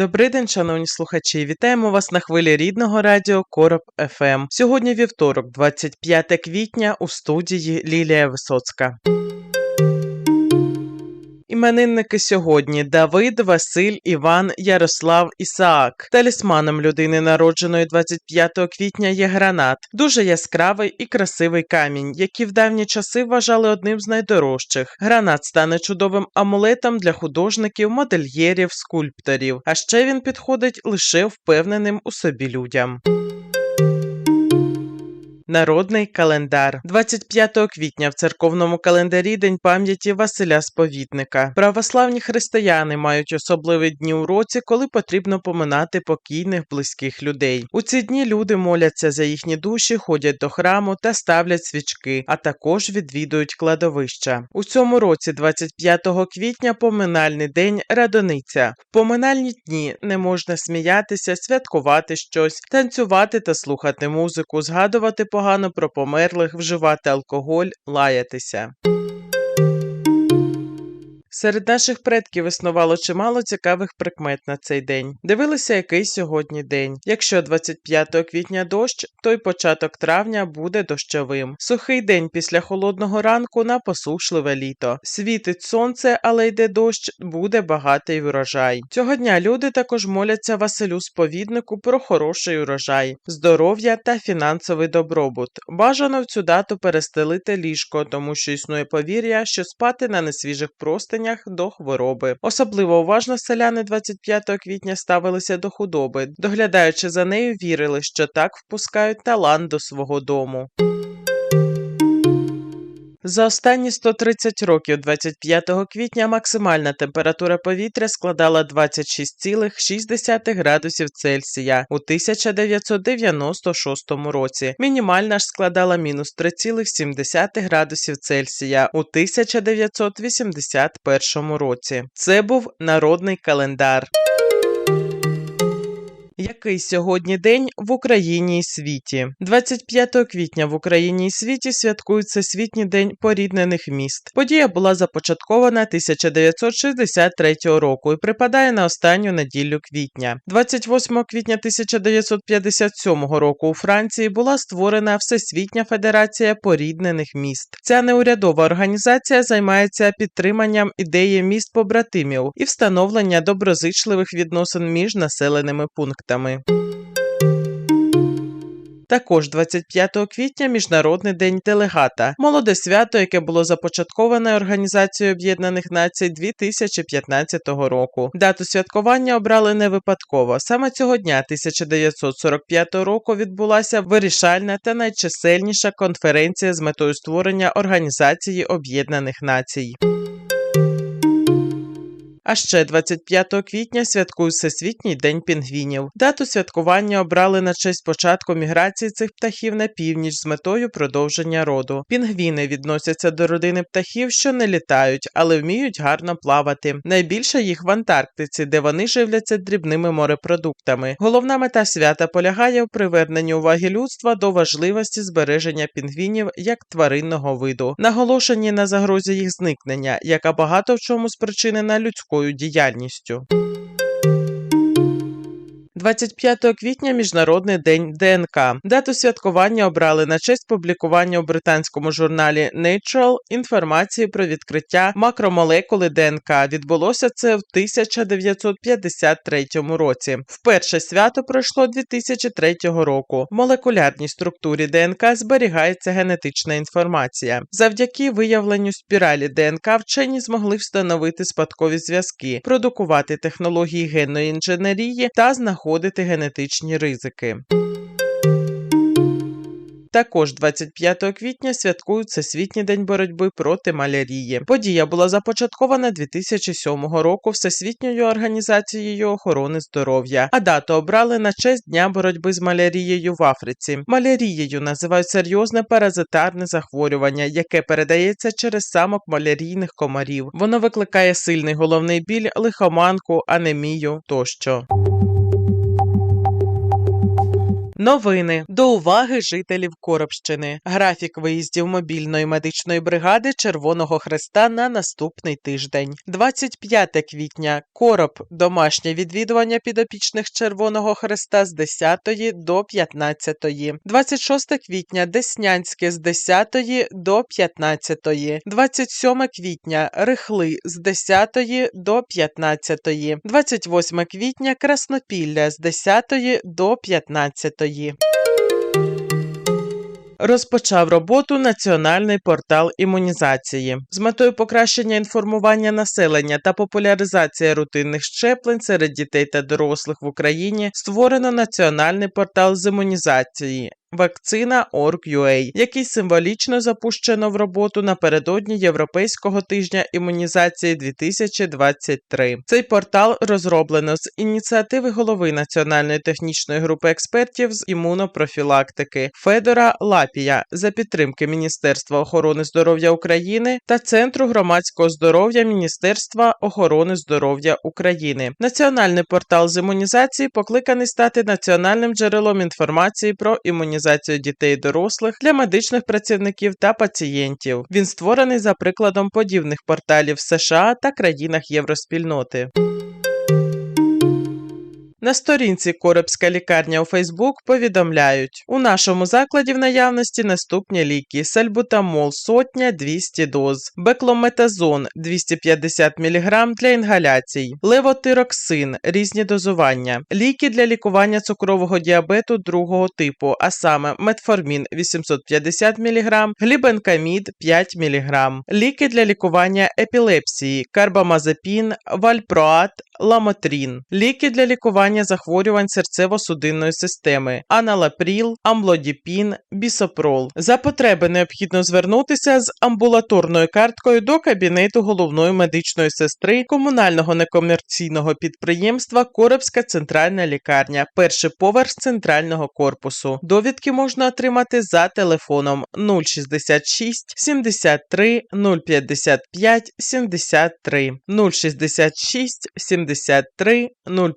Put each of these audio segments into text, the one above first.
Добрий день, шановні слухачі. Вітаємо вас на хвилі рідного радіо Короб ФМ. Сьогодні вівторок, 25 квітня, у студії Лілія Висоцька. Іменинники сьогодні Давид, Василь, Іван, Ярослав, Ісаак. Талісманом людини, народженої 25 квітня, є гранат, дуже яскравий і красивий камінь, який в давні часи вважали одним з найдорожчих. Гранат стане чудовим амулетом для художників, модельєрів, скульпторів. А ще він підходить лише впевненим у собі людям. Народний календар 25 квітня в церковному календарі День пам'яті Василя Сповідника. Православні християни мають особливі дні у році, коли потрібно поминати покійних близьких людей. У ці дні люди моляться за їхні душі, ходять до храму та ставлять свічки, а також відвідують кладовища. У цьому році, 25 квітня, поминальний день Радониця. В поминальні дні не можна сміятися, святкувати щось, танцювати та слухати музику, згадувати погано про померлих, вживати алкоголь, лаятися. Серед наших предків існувало чимало цікавих прикмет на цей день. Дивилися, який сьогодні день. Якщо 25 квітня дощ, то й початок травня буде дощовим. Сухий день після холодного ранку на посушливе літо. Світить сонце, але йде дощ, буде багатий врожай. Цього дня люди також моляться Василю сповіднику про хороший урожай, здоров'я та фінансовий добробут. Бажано в цю дату перестелити ліжко, тому що існує повір'я, що спати на несвіжих простинях до хвороби. Особливо уважно селяни 25 квітня ставилися до худоби, доглядаючи за нею, вірили, що так впускають талант до свого дому. За останні 130 років 25 квітня максимальна температура повітря складала 26,6 градусів Цельсія у 1996 році. Мінімальна ж складала мінус 3,7 градусів Цельсія у 1981 році. Це був народний календар. Який сьогодні день в Україні і світі? 25 квітня в Україні і світі святкують Всесвітній день поріднених міст. Подія була започаткована 1963 року і припадає на останню неділю квітня. 28 квітня 1957 року у Франції була створена Всесвітня Федерація поріднених міст. Ця неурядова організація займається підтриманням ідеї міст побратимів і встановлення доброзичливих відносин між населеними пунктами. Також 25 квітня Міжнародний день делегата, молоде свято, яке було започатковане Організацією Об'єднаних Націй 2015 року. Дату святкування обрали не випадково. Саме цього дня 1945 року відбулася вирішальна та найчисельніша конференція з метою створення Організації Об'єднаних Націй. А ще 25 квітня святкують Всесвітній день пінгвінів. Дату святкування обрали на честь початку міграції цих птахів на північ з метою продовження роду. Пінгвіни відносяться до родини птахів, що не літають, але вміють гарно плавати. Найбільше їх в Антарктиці, де вони живляться дрібними морепродуктами. Головна мета свята полягає в приверненні уваги людства до важливості збереження пінгвінів як тваринного виду, наголошенні на загрозі їх зникнення, яка багато в чому спричинена людською діяльністю. 25 квітня Міжнародний день ДНК. Дату святкування обрали на честь публікування у британському журналі Natural інформації про відкриття макромолекули ДНК. Відбулося це в 1953 році. Вперше свято пройшло 2003 року. В молекулярній структурі ДНК зберігається генетична інформація. Завдяки виявленню спіралі ДНК вчені змогли встановити спадкові зв'язки, продукувати технології генної інженерії та знаходити генетичні ризики. Також 25 квітня святкують Всесвітній день боротьби проти малярії. Подія була започаткована 2007 року Всесвітньою організацією охорони здоров'я, а дату обрали на честь дня боротьби з малярією в Африці. Малярією називають серйозне паразитарне захворювання, яке передається через самок малярійних комарів. Воно викликає сильний головний біль, лихоманку, анемію тощо. Новини до уваги жителів Коробщини. Графік виїздів мобільної медичної бригади Червоного Хреста на наступний тиждень. 25 квітня Короб домашнє відвідування підопічних Червоного Хреста з 10 до 15. 26 квітня Деснянське з 10 до 15. 27 квітня Рихли з 10 до 15. 28 квітня Краснопілля з 10 до 15. Розпочав роботу Національний портал імунізації з метою покращення інформування населення та популяризації рутинних щеплень серед дітей та дорослих в Україні створено Національний портал з імунізації. Вакцина.org.ua, який символічно запущено в роботу напередодні Європейського тижня імунізації 2023. Цей портал розроблено з ініціативи голови Національної технічної групи експертів з імунопрофілактики Федора Лапія за підтримки Міністерства охорони здоров'я України та Центру громадського здоров'я Міністерства охорони здоров'я України. Національний портал з імунізації покликаний стати національним джерелом інформації про імунізацію дітей і дорослих для медичних працівників та пацієнтів. Він створений за прикладом подібних порталів США та країнах євроспільноти. На сторінці Коробська лікарня у Фейсбук повідомляють: у нашому закладі в наявності наступні ліки: сальбутамол сотня 200 доз, беклометазон 250 мг для інгаляцій, левотироксин різні дозування, ліки для лікування цукрового діабету другого типу, а саме метформін 850 мг, глібенкамід 5 мг, ліки для лікування епілепсії, карбамазепін, вальпроат, ламотрін, ліки для лікування захворювань серцево-судинної системи, аналапріл, амлодіпін, бісопрол. За потреби необхідно звернутися з амбулаторною карткою до кабінету головної медичної сестри комунального некомерційного підприємства Коробська центральна лікарня, перший поверх центрального корпусу. Довідки можна отримати за телефоном 066 73 055 73 066 73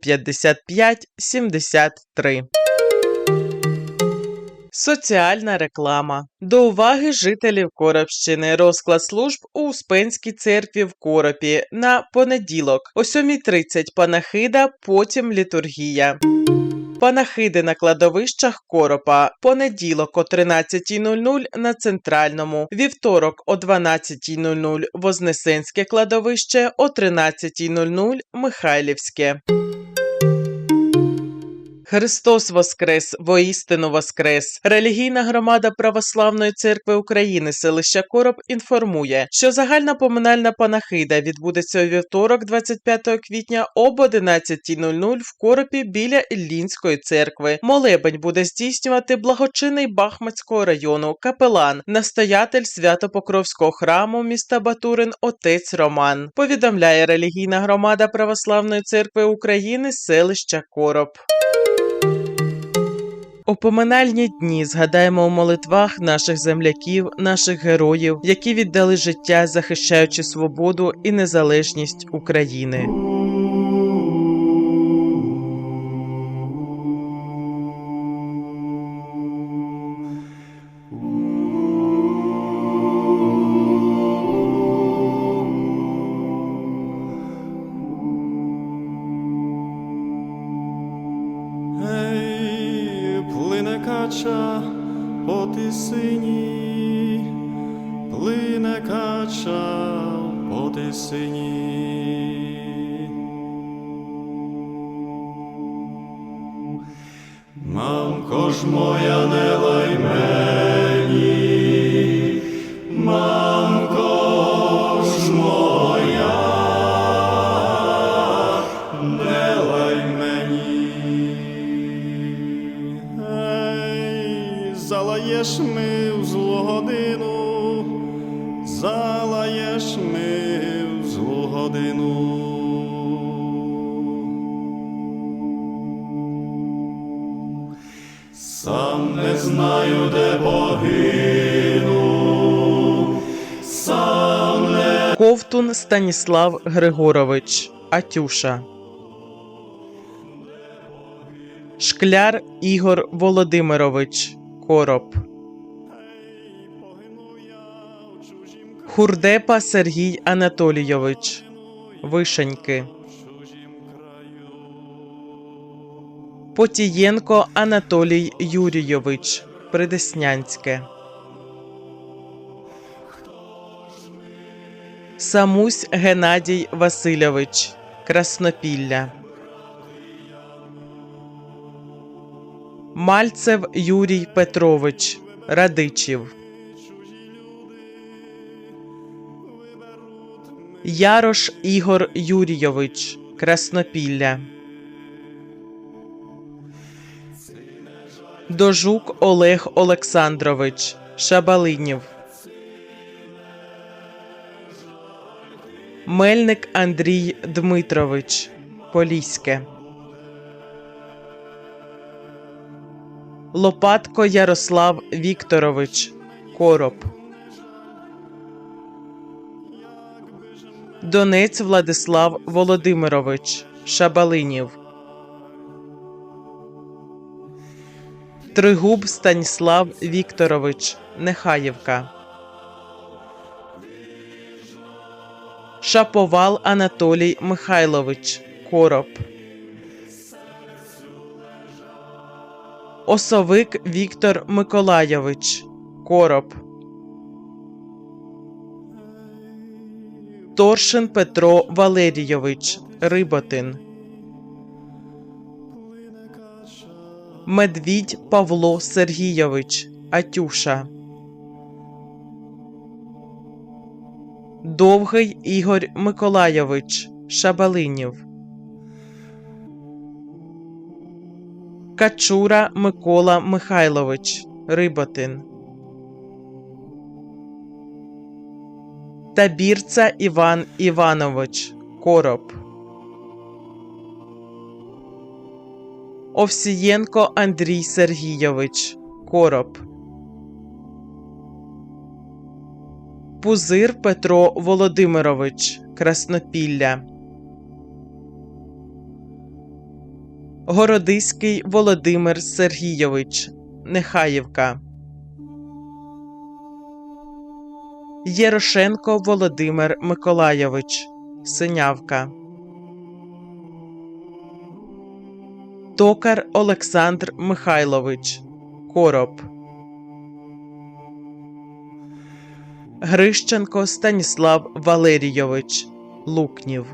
055 73. Соціальна реклама. До уваги жителів Коробщини. Розклад служб у Успенській церкві в Коропі на понеділок о 7.30 панахида, потім літургія. Панахиди на кладовищах Коропа. Понеділок о 13.00 на центральному. Вівторок о 12.00 Вознесенське кладовище, о 13.00 Михайлівське. Христос Воскрес, воістину Воскрес! Релігійна громада Православної церкви України селища Короб інформує, що загальна поминальна панахида відбудеться у вівторок, 25 квітня об 11.00 в Коропі біля Іллінської церкви. Молебень буде здійснювати благочинний Бахмацького району капелан, настоятель Свято-Покровського храму міста Батурин отець Роман. Повідомляє релігійна громада Православної церкви України селища Короб. У поминальні дні згадаємо у молитвах наших земляків, наших героїв, які віддали життя, захищаючи свободу і незалежність України. Плине кача по тисині. Мамко ж моя не лай мені, мамко ж моя, не лай мені. Ей, залаєш ми в злу годину залаєш ми в злу годину. Сам не знаю, де погину, сам не... Ковтун Станіслав Григорович Атюша. Шкляр Ігор Володимирович Короб Хурдепа Сергій Анатолійович, Вишеньки. Потієнко Анатолій Юрійович, Придеснянське. Самусь Геннадій Васильович, Краснопілля. Мальцев Юрій Петрович, Радичів. Ярош Ігор Юрійович, Краснопілля. Дожук Олег Олександрович, Шабалинів. Мельник Андрій Дмитрович, Поліське. Лопатко Ярослав Вікторович, Короб. Донець Владислав Володимирович, Шабалинів. Тригуб Станіслав Вікторович, Нехаєвка. Шаповал Анатолій Михайлович, Короб. Осовик Віктор Миколайович, Короб. Торшин Петро Валерійович, Риботин. Медвідь Павло Сергійович, Атюша. Довгий Ігор Миколайович, Шабалинів. Качура Микола Михайлович, Риботин. Табірця Іван Іванович, Короб. Овсієнко Андрій Сергійович, Короб. Пузир Петро Володимирович, Краснопілля. Городиський Володимир Сергійович, Нехаєвка. Єрошенко Володимир Миколайович, Синявка. Токар Олександр Михайлович, Короб. Грищенко Станіслав Валерійович, Лукнів.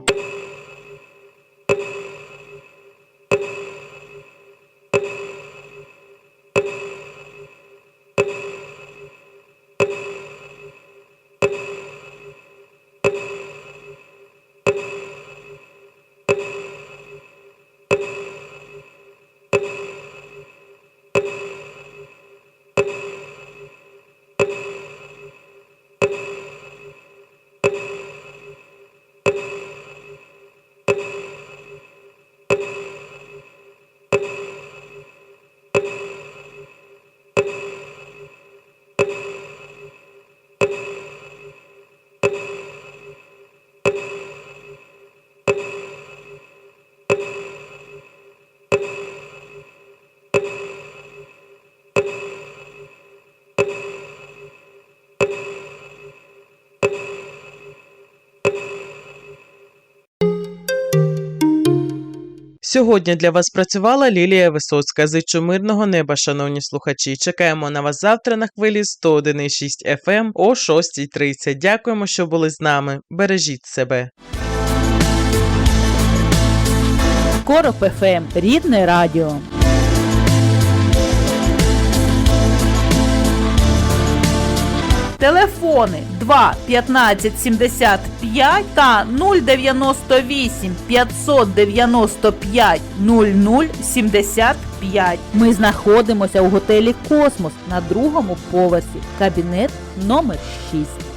Сьогодні для вас працювала Лілія Висоцька. Зичу мирного неба, шановні слухачі. Чекаємо на вас завтра на хвилі 101,6 FM о 6.30. Дякуємо, що були з нами. Бережіть себе. Короб ФМ. Рідне радіо. Телефони 2 15 75 та 098 595 00 75. Ми знаходимося у готелі Космос на другому поверсі. Кабінет номер 6.